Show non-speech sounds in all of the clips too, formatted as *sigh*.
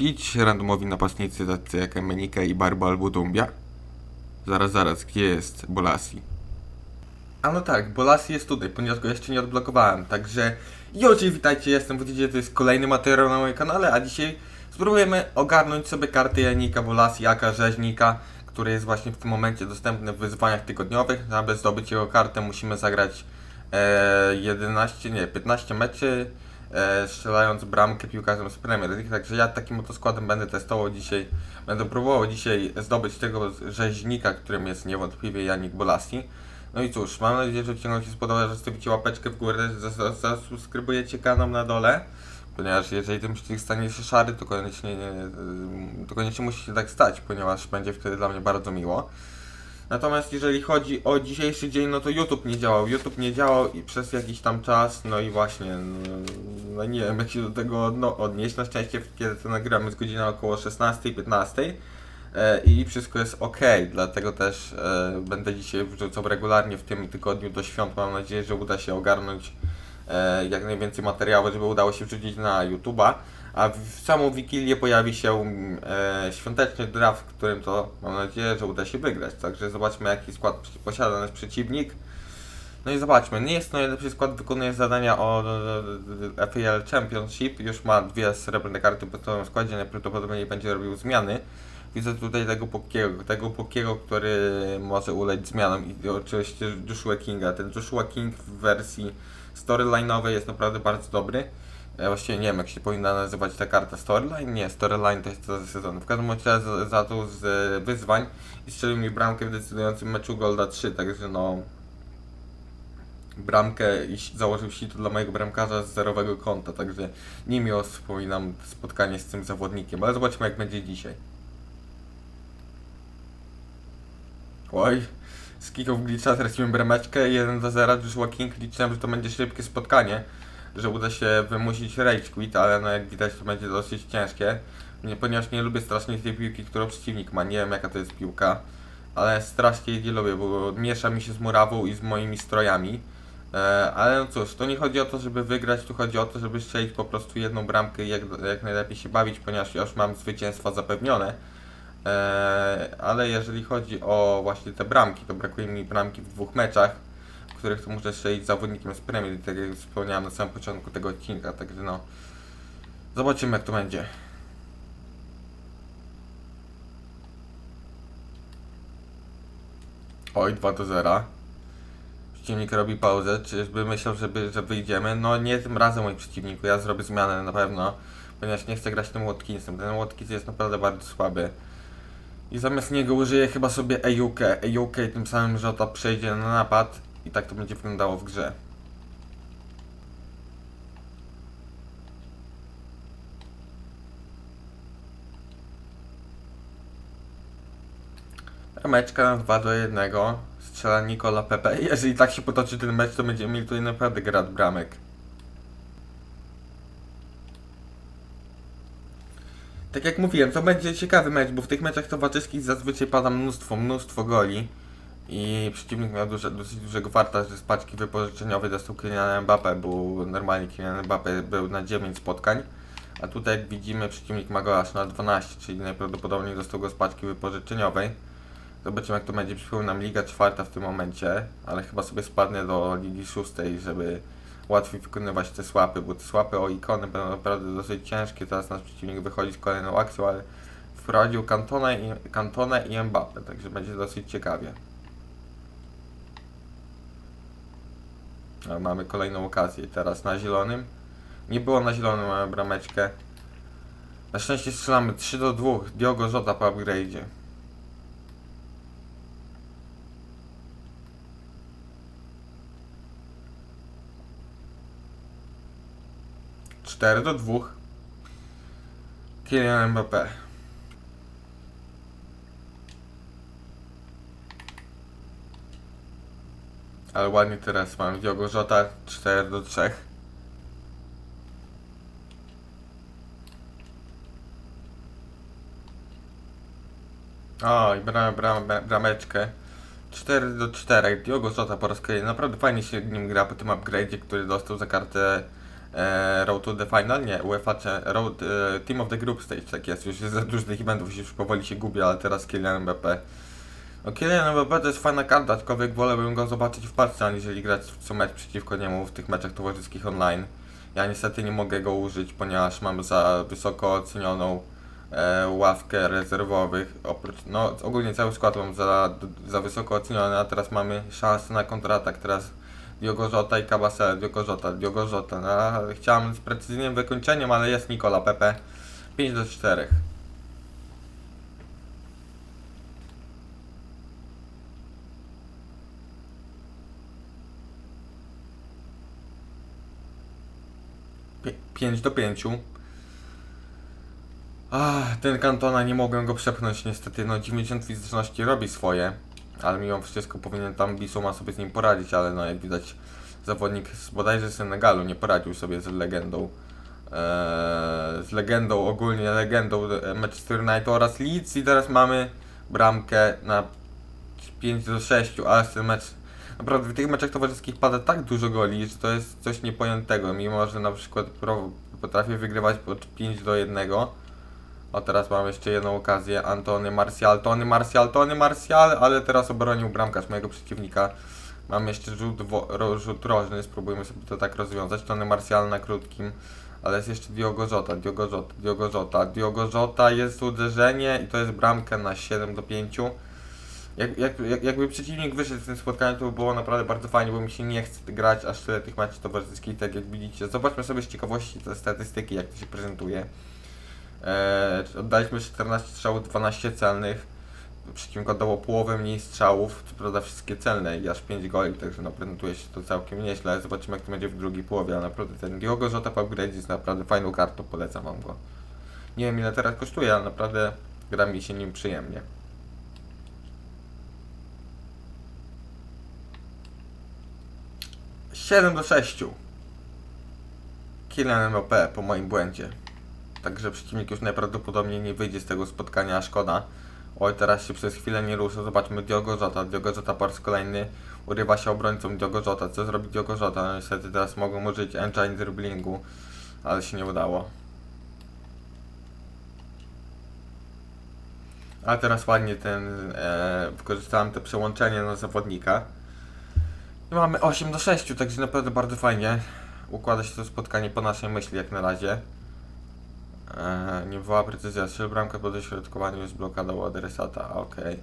Idź randomowi napastnicy tacy jak Emenika i Barbo albo Dumbia. Zaraz, zaraz, gdzie jest Bolasi? A no tak, Bolasi jest tutaj, ponieważ go jeszcze nie odblokowałem, także... Jo, cześć, witajcie, jestem WDJ, to jest kolejny materiał na moim kanale, a dzisiaj spróbujemy ogarnąć sobie karty Janika Bolasi, aka Rzeźnika, który jest właśnie w tym momencie dostępny w wyzwaniach tygodniowych. Aby zdobyć jego kartę musimy zagrać e, 11, nie, 15 meczy, e, strzelając bramkę piłkarzem z Premier League, także ja takim oto składem będę testował dzisiaj, będę próbował dzisiaj zdobyć tego rzeźnika, którym jest niewątpliwie Janik Bolasi. No i cóż, mam nadzieję, że odcinek się spodoba, że zostawicie łapeczkę w górę, że zas- zasubskrybujecie kanał na dole, ponieważ jeżeli ten przycisk stanie się szary, to koniecznie, nie, y, to koniecznie musi się tak stać, ponieważ będzie wtedy dla mnie bardzo miło. Natomiast jeżeli chodzi o dzisiejszy dzień, no to YouTube nie działał. YouTube nie działał i przez jakiś tam czas, no i właśnie, no, nie wiem jak się do tego no, odnieść. Na szczęście kiedy to nagramy jest godzina około 16-15 e, i wszystko jest ok, dlatego też e, będę dzisiaj wrzucał regularnie w tym tygodniu do świąt. Mam nadzieję, że uda się ogarnąć e, jak najwięcej materiału, żeby udało się wrzucić na YouTube'a. A w samą Wigilię pojawi się mm, e, świąteczny draft, w którym to mam nadzieję, że uda się wygrać. Także zobaczmy jaki skład posiada nasz przeciwnik. No i zobaczmy, nie jest to najlepszy skład, wykonuje zadania o e, FAL Championship, już ma dwie srebrne karty po całym składzie, najprawdopodobniej będzie robił zmiany. Widzę tutaj tego Pokiego, tego Pokiego, który może ulec zmianom i oczywiście Joshua Kinga. Ten Joshua King w wersji storyline'owej jest naprawdę bardzo dobry. Ja właściwie nie wiem, jak się powinna nazywać ta karta Storyline. Nie, Storyline to jest to ze. W każdym razie za, to z e, wyzwań i strzelił mi bramkę w decydującym meczu Golda 3, także no... Bramkę i założył sito dla mojego bramkarza z zerowego konta, także niemiło wspominam spotkanie z tym zawodnikiem, ale zobaczmy jak będzie dzisiaj. Oj, z kików glitcha traciłem brameczkę 1 do 0, Joshua King liczyłem, że to będzie szybkie spotkanie, że uda się wymusić rage quit, ale no jak widać to będzie dosyć ciężkie, nie, ponieważ nie lubię strasznie tej piłki, którą przeciwnik ma, nie wiem jaka to jest piłka, ale strasznie jej nie lubię, bo miesza mi się z murawą i z moimi strojami. E, ale no cóż, to nie chodzi o to, żeby wygrać, tu chodzi o to, żeby strzelić po prostu jedną bramkę i jak, jak najlepiej się bawić, ponieważ ja już mam zwycięstwa zapewnione. E, ale jeżeli chodzi o właśnie te bramki, to brakuje mi bramki w dwóch meczach, których to muszę strzelić zawodnikiem z League, tak jak wspomniałem na samym początku tego odcinka, także no. Zobaczymy jak to będzie. Oj, 2 do 0. Przeciwnik robi pauzę, czyżby myślał, żeby, że wyjdziemy? No nie tym razem mój przeciwniku, ja zrobię zmianę na pewno, ponieważ nie chcę grać tym Watkinsem. Ten Watkins jest naprawdę bardzo słaby. I zamiast niego użyję chyba sobie EUK. EUK tym samym Żota przejdzie na napad i tak to będzie wyglądało w grze. Meczka 2 do 1. Strzela Nikola Pepe. *laughs* Jeżeli tak się potoczy ten mecz, to będziemy mieli tutaj naprawdę grad bramek. Tak jak mówiłem, to będzie ciekawy mecz, bo w tych meczach towarzyskich zazwyczaj pada mnóstwo, mnóstwo goli. I przeciwnik miał duże, dosyć dużego farta, że z paczki wypożyczeniowej dostał Kylian Mbappé, bo normalnie Kylian Mbappé był na 9 spotkań. A tutaj jak widzimy przeciwnik ma go aż na 12, czyli najprawdopodobniej dostał go z paczki wypożyczeniowej. Zobaczymy jak to będzie. Przypominam Liga czwarta w tym momencie, ale chyba sobie spadnę do Ligi szóstej, żeby łatwiej wykonywać te słapy, bo te słapy o ikony będą naprawdę dosyć ciężkie. Teraz nasz przeciwnik wychodzi z kolejną akcją, ale wprowadził Cantona i, i Mbappé, także będzie dosyć ciekawie. Mamy kolejną okazję teraz na zielonym. Nie było na zielonym, mamy brameczkę. Na szczęście strzelamy 3 do 2. Diogo Jota po upgrade'zie. Cztery do dwóch. Kylian Mbappé. Ale ładnie teraz mam Diogo Jota 4 do 3. O, i bram, bram, brameczkę. 4 do 4. Diogo Jota po raz kolejny. Naprawdę fajnie się nim gra po tym upgrade'zie, który dostał za kartę e, Road to the Final, nie, UEFA Road, e, Team of the Group Stage, tak jest, już jest za dużo tych eventów, już powoli się gubię, ale teraz Kylian Mbappé. No Kylian Mbappé to jest fajna karta, aczkolwiek wolałbym go zobaczyć w parce, aniżeli grać co mecz przeciwko niemu w tych meczach towarzyskich online. Ja niestety nie mogę go użyć, ponieważ mam za wysoko ocenioną e, ławkę rezerwowych. Oprócz, no ogólnie cały skład mam za, za wysoko oceniony, a teraz mamy szansę na kontratak. Teraz Diogo Jota i Cabasel, Diogo Jota, Diogo Jota. No, chciałem z precyzyjnym wykończeniem, ale jest Nikola Pepe. 5 do 4. 5 do 5. Ach, ten Kantona nie mogłem go przepchnąć niestety. No 90 fizyczności robi swoje, ale mimo wszystko powinien tam Bisuma sobie z nim poradzić, ale no jak widać zawodnik z bodajże Senegalu nie poradził sobie z legendą. Eee, z legendą, ogólnie legendą e, Manchester United oraz Leeds i teraz mamy bramkę na 5 do 6, a ten mecz naprawdę w tych meczach towarzyskich pada tak dużo goli, że to jest coś niepojętego, mimo że na przykład potrafię wygrywać pod 5 do 1. O teraz mam jeszcze jedną okazję, Antony Martial, Tony Martial, Tony Martial, ale teraz obronił bramkarz mojego przeciwnika. Mam jeszcze rzut, ro, rzut rożny, spróbujmy sobie to tak rozwiązać. Tony Martial na krótkim, ale jest jeszcze Diogo Jota, Diogo Jota, Diogo Jota, Diogo Jota, jest uderzenie i to jest bramka na 7 do 5. Jak, jak, jak, jakby przeciwnik wyszedł w tym spotkaniu, to by było naprawdę bardzo fajnie, bo mi się nie chce grać aż tyle tych meczów towarzyskich, tak jak widzicie. Zobaczmy sobie z ciekawości te statystyki, jak to się prezentuje. Eee, oddaliśmy 14 strzałów, 12 celnych. Przeciwnik oddało połowę mniej strzałów, co prawda wszystkie celne i aż 5 goli, także no prezentuje się to całkiem nieźle. Zobaczymy jak to będzie w drugiej połowie, ale naprawdę ten Diogo Jota upgrade jest naprawdę fajną kartą, polecam wam go. Nie wiem ile teraz kosztuje, ale naprawdę gra mi się nim przyjemnie. Siedem do 6. Kylian Mbappé po moim błędzie. Także przeciwnik już najprawdopodobniej nie wyjdzie z tego spotkania, szkoda. Oj, teraz się przez chwilę nie rusza. Zobaczmy Diogo Jota. Diogo Jota po raz kolejny urywa się obrońcą Diogo Jota. Co zrobi Diogo Jota? No, niestety teraz mogą użyć engine dribblingu, ale się nie udało. A teraz ładnie ten, e, wykorzystałem to przełączenie na zawodnika. Mamy 8 do 6, także naprawdę bardzo fajnie. Układa się to spotkanie po naszej myśli jak na razie. Eee, nie była precyzja, strzel bramkę po dośrodkowaniu jest blokada u adresata, okej.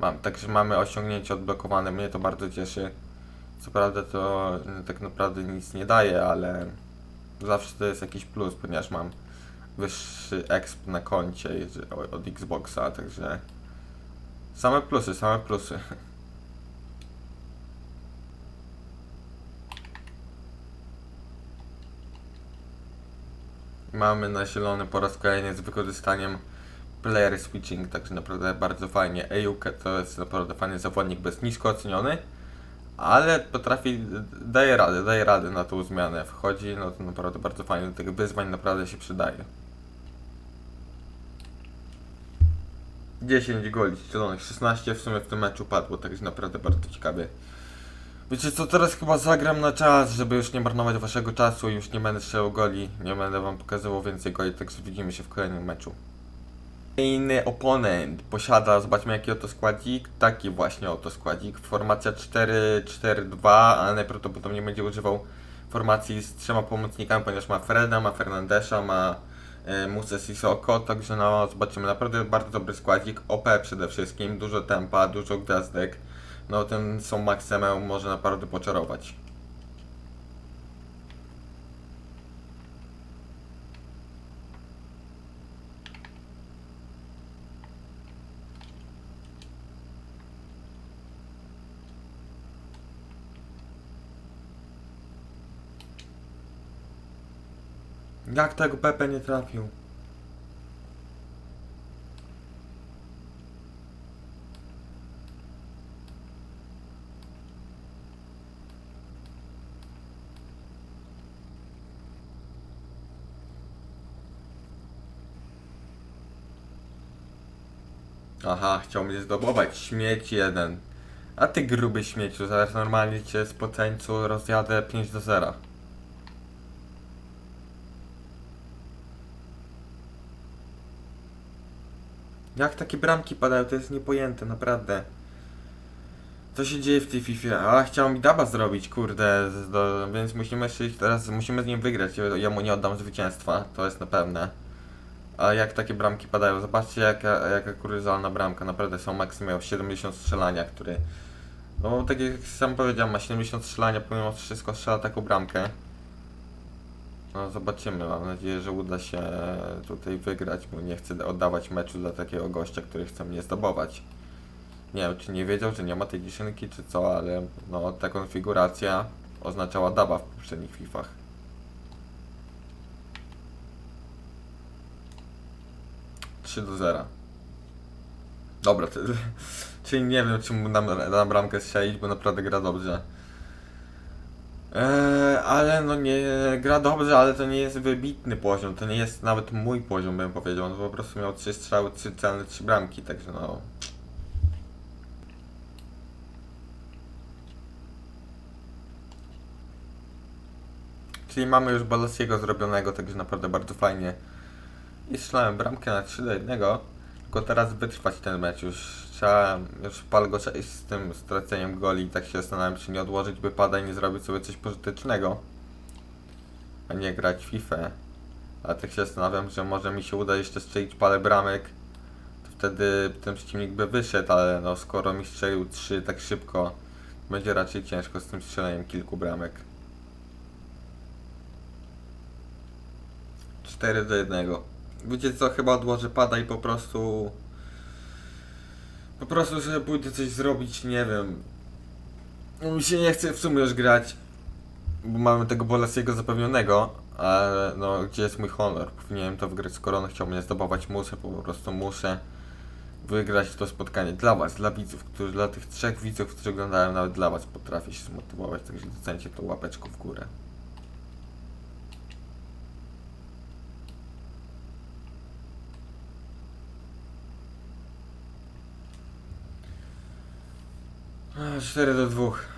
Mam, także mamy osiągnięcie odblokowane, mnie to bardzo cieszy. Co prawda to mm, tak naprawdę nic nie daje, ale zawsze to jest jakiś plus, ponieważ mam wyższy exp na koncie od Xboxa, także same plusy, same plusy. *laughs* Mamy nasilony po raz kolejny z wykorzystaniem player switching, także naprawdę bardzo fajnie. Ejuk to jest naprawdę fajny zawodnik, bez nisko oceniony, ale potrafi, daje radę, daje radę na tą zmianę. Wchodzi, no to naprawdę bardzo fajnie, do tych wyzwań naprawdę się przydaje. 10 goli strzelonych, 16 w sumie w tym meczu padło, także naprawdę bardzo ciekawie. Wiecie co, teraz chyba zagram na czas, żeby już nie marnować waszego czasu, już nie będę strzelał goli, nie będę wam pokazywał więcej goli, także widzimy się w kolejnym meczu. Kolejny oponent posiada, zobaczmy jaki oto składzik, taki właśnie oto składzik, formacja 4-4-2, ale najprawdopodobniej będzie używał formacji z trzema pomocnikami, ponieważ ma Freda, ma Fernandesza, ma e, Musa Sissoko, także no zobaczymy, naprawdę bardzo dobry składzik, OP przede wszystkim, dużo tempa, dużo gwiazdek, no ten są Maxemę może naprawdę poczarować. Jak tego Pepe nie trafił? Aha, chciał mnie zdobować. Śmieć jeden. A ty gruby śmieciu, zaraz normalnie cię z poceńcu rozjadę 5 do 0. Jak takie bramki padają, to jest niepojęte, naprawdę. Co się dzieje w tej FIFA? A, chciał mi daba zrobić, kurde, do, więc musimy się teraz, musimy z nim wygrać, ja mu nie oddam zwycięstwa, to jest na pewne. A jak takie bramki padają, zobaczcie jaka, jaka kuryzalna bramka, naprawdę są Max miał 70 strzelania, który... No tak jak sam powiedziałem, ma 70 strzelania, pomimo wszystko strzela taką bramkę. No zobaczymy, mam nadzieję, że uda się tutaj wygrać, bo nie chcę oddawać meczu dla takiego gościa, który chce mnie zdobować. Nie wiem, czy nie wiedział, że nie ma tej dziesiątki, czy co, ale no ta konfiguracja oznaczała daba w poprzednich Fifach. Trzy do zera. Dobra, to, *laughs* czyli nie wiem, czy mu na, na bramkę strzelić, bo naprawdę gra dobrze. Eee, ale no nie, gra dobrze, ale to nie jest wybitny poziom, to nie jest nawet mój poziom, bym powiedział. On po prostu miał trzy strzały, trzy celne, trzy bramki, także no. Czyli mamy już Balasiego zrobionego, także naprawdę bardzo fajnie. I strzelałem bramkę na 3 do 1, tylko teraz wytrwać ten mecz już. Trzeba już pal go przejść z tym straceniem goli tak się zastanawiam, czy nie odłożyć wypada i nie zrobić sobie coś pożytecznego. A nie grać FIFA. Ale tak się zastanawiam, że może mi się uda jeszcze strzelić parę bramek. To wtedy ten przeciwnik by wyszedł, ale no skoro mi strzelił 3 tak szybko, będzie raczej ciężko z tym strzeleniem kilku bramek. 4 do 1. Wiecie co, chyba odłożę pada i po prostu... Po prostu sobie pójdę coś zrobić, nie wiem. No, Mi się nie chce w sumie już grać, bo mamy tego Bolasiego zapewnionego, ale no gdzie jest mój honor? Powinienem to wygrać, skoro on chciał mnie zdobywać, muszę, po prostu muszę wygrać to spotkanie dla was, dla widzów, którzy, dla tych trzech widzów, którzy oglądają, nawet dla was potrafię się zmotywować, także docencie tą łapeczką w górę. 4 do 2.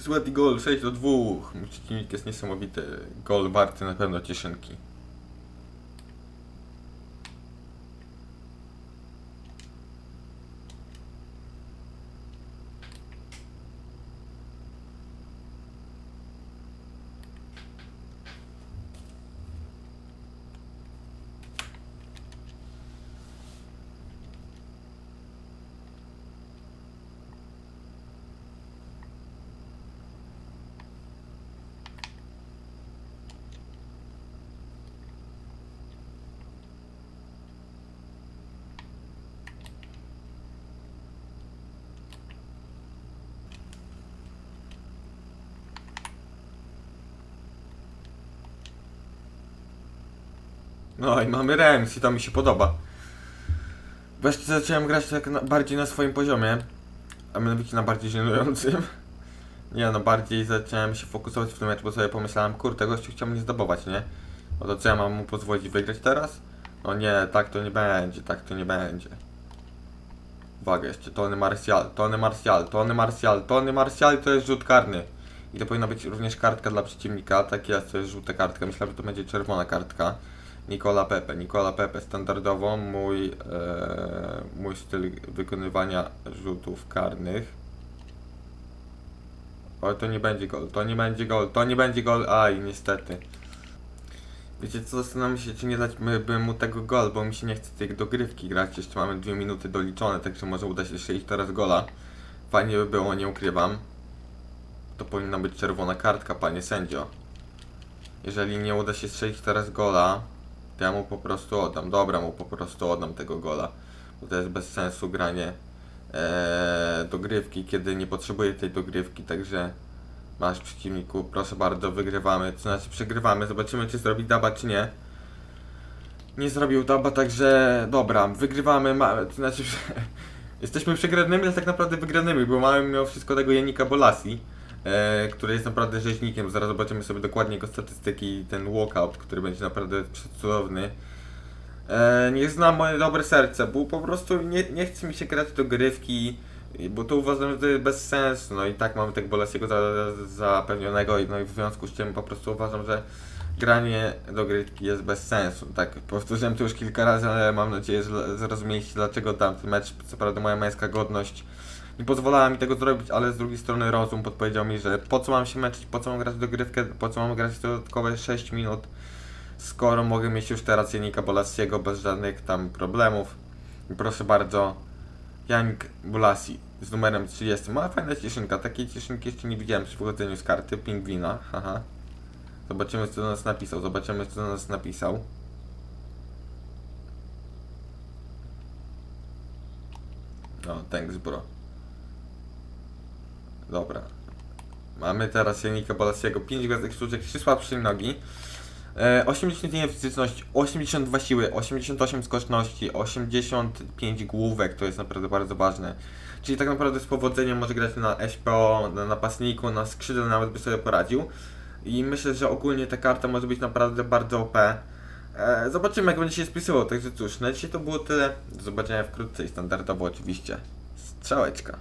Złoty gol, 6 do 2. Mój przeciwnik jest niesamowity. Gol warty na pewno cieszynki. No i mamy remis i to mi się podoba. Wreszcie zacząłem grać tak na, bardziej na swoim poziomie, a mianowicie na bardziej żenującym. *laughs* Nie no, bardziej zacząłem się fokusować w tym meczu, bo sobie pomyślałem, kurde, gościu chciał mnie zdobować, nie? No to co ja mam mu pozwolić wygrać teraz? No nie, tak to nie będzie, tak to nie będzie. Uwaga jeszcze, Tony Martial, Tony Martial, Tony Martial, Tony Martial to jest rzut karny. I to powinna być również kartka dla przeciwnika, tak jest, to jest żółta kartka, myślałem, że to będzie czerwona kartka. Nikola Pepe, Nikola Pepe standardowo mój, e, mój styl wykonywania rzutów karnych. O, to nie będzie gol, to nie będzie gol, to nie będzie gol, aj, niestety. Wiecie co, zastanawiam się, czy nie dać by mu tego gol, bo mi się nie chce tej dogrywki grać, jeszcze mamy dwie minuty doliczone, także może uda się strzelić teraz gola. Fajnie by było, nie ukrywam. To powinna być czerwona kartka, panie sędzio. Jeżeli nie uda się strzelić teraz gola, to ja mu po prostu oddam. Dobra, mu po prostu oddam tego gola. Bo to jest bez sensu granie e, dogrywki, kiedy nie potrzebuję tej dogrywki, także masz przeciwniku, proszę bardzo, wygrywamy, to znaczy przegrywamy, zobaczymy czy zrobi daba czy nie. Nie zrobił daba, także dobra, wygrywamy, mamy, to znaczy *laughs* jesteśmy przegranymi, ale tak naprawdę wygranymi, bo mamy mimo wszystko tego Janika Bolasi, który jest naprawdę rzeźnikiem, zaraz zobaczymy sobie dokładnie jego statystyki, ten walkout, który będzie naprawdę cudowny. E, nie znam moje dobre serce, bo po prostu nie, nie chce mi się grać do grywki, bo to uważam, że to jest bez sensu. No i tak mamy tego Bolesiego za, zapewnionego, i no i w związku z tym po prostu uważam, że granie do grywki jest bez sensu. Tak, powtórzyłem to już kilka razy, ale mam nadzieję, że zrozumieliście dlaczego tamten mecz, co prawda moja męska godność nie pozwalała mi tego zrobić, ale z drugiej strony rozum podpowiedział mi, że po co mam się męczyć, po co mam grać do grywkę, po co mam grać dodatkowe 6 minut, skoro mogę mieć już teraz Janika Bolasiego bez żadnych tam problemów. Proszę bardzo, Janik Bolasi z numerem 30. Ma fajna cieszynka, takiej cieszynki jeszcze nie widziałem przy wychodzeniu z karty, pingwina, haha. Zobaczymy co do nas napisał, zobaczymy co do nas napisał. O, thanks bro. Dobra. Mamy teraz Janika Bolasiego, 5 gwiazdek sztuczek, 3 słabsze nogi. E, 81 fizyczność, 82 siły, 88 skoczności, 85 główek, to jest naprawdę bardzo ważne. Czyli tak naprawdę z powodzeniem może grać na SPO, na napastniku, na skrzydle nawet by sobie poradził. I myślę, że ogólnie ta karta może być naprawdę bardzo OP. E, zobaczymy jak będzie się spisywał, także cóż, na dzisiaj to było tyle. Do zobaczenia wkrótce i standardowo oczywiście. Strzałeczka.